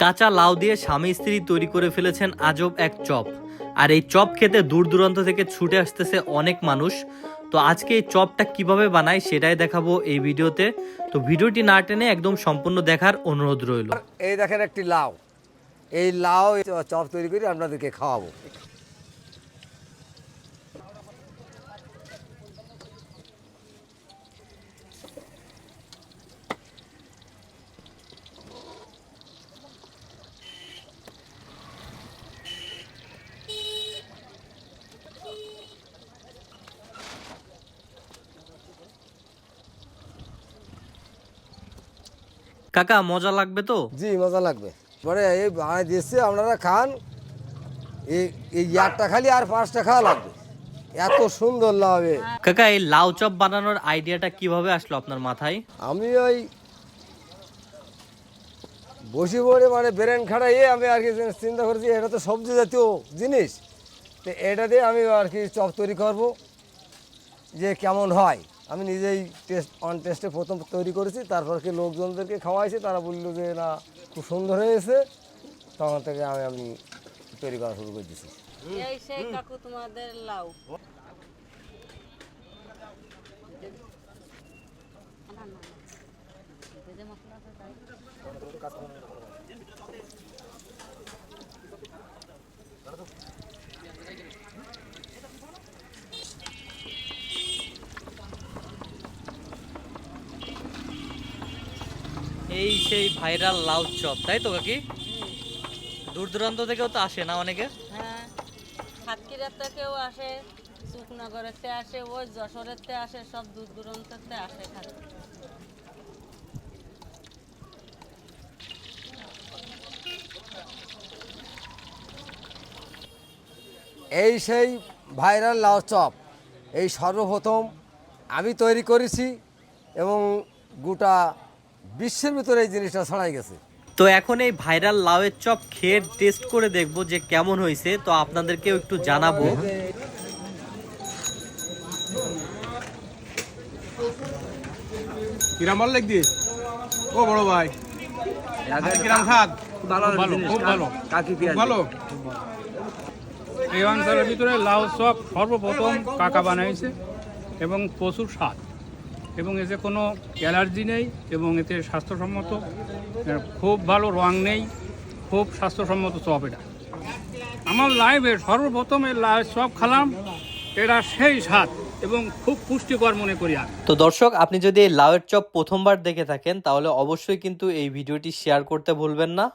কাঁচা লাউ দিয়ে স্বামী স্ত্রী তৈরি করে ফেলেছেন আজব এক চপ। আর এই চপ খেতে দূর দূরান্ত থেকে ছুটে আসতেছে অনেক মানুষ। তো আজকে এই চপটা কীভাবে বানাই সেটাই দেখাবো এই ভিডিওতে। তো ভিডিওটি না টেনে একদম সম্পূর্ণ দেখার অনুরোধ রইল। এই দেখেন একটি লাউ। এই লাউ চপ তৈরি করে আপনাদেরকে খাওয়াবো। কাকা মজা লাগবে তো? জি মজা লাগবে। পরে এই বানাই দিয়েছে আপনারা খান। এই এই একটা খালি আর পাঁচটা খাওয়া লাগবে। এত সুন্দর লাগবে কাকা এই লাউ চপ বানানোর আইডিয়াটা কীভাবে আসলো আপনার মাথায়? আমি ওই বসে পড়ে মানে ব্রেন খাটাইয়ে আমি আর কি চিন্তা করেছি এটা তো সবজি জাতীয় জিনিস। তো এটা দিয়ে আমি আর কি চপ তৈরি করব যে কেমন হয়। আমি নিজেই টেস্ট অন টেস্টে প্রথম তৈরি করেছি তারপর কি লোকজনদেরকে খাওয়াইছি তারা বলল যে না খুব সুন্দর হয়েছে। তখন থেকে আমি আমি তৈরি করা শুরু করে দিয়েছি। এই সেই কাকু তোমাদের লাউ। এই সেই ভাইরাল লাউ চপ তাই তো কাকি? দূর দূরান্ত থেকেও তো আসে না অনেকে? হ্যাঁ সাতক্ষীরার থেকেও আসে সুখনগরের তে আসে ওই যশোরের তে আসে সব দূর দূরান্তের তে আসে এই সেই ভাইরাল লাউ চপ এই সর্বপ্রথম আমি তৈরি করেছি এবং গোটা বিশ্বের ভিতরে এই জিনিসটা ছড়াই গেছে। তো এখন এই ভাইরাল লাউয়ের চপ খেয়ে টেস্ট করে দেখব যে কেমন হয়েছে। তো আপনাদেরকেও একটু জানাব। কিরাম ভালো লাগছে? ও বড় ভাই। কিরাম খাদ? ভালো খুব ভালো ভালো। এই অঞ্চলের ভিতরে লাউ চপ সর্বপ্রথম কাকা বানাইছে এবং প্রচুর স্বাদ। এবং এতে কোনো অ্যালার্জি নেই এবং এতে স্বাস্থ্যসম্মত খুব ভালো রং নেই, খুব স্বাস্থ্যসম্মত চপ এটা। আমার লাইফে সর্বপ্রথম এই চপ খেলাম, এটা সেই স্বাদ এবং খুব পুষ্টিকর মনে করি আমি। তো দর্শক, আপনি যদি লাউয়ের চপ প্রথমবার দেখে থাকেন, তাহলে অবশ্যই কিন্তু এই ভিডিওটি শেয়ার করতে ভুলবেন না।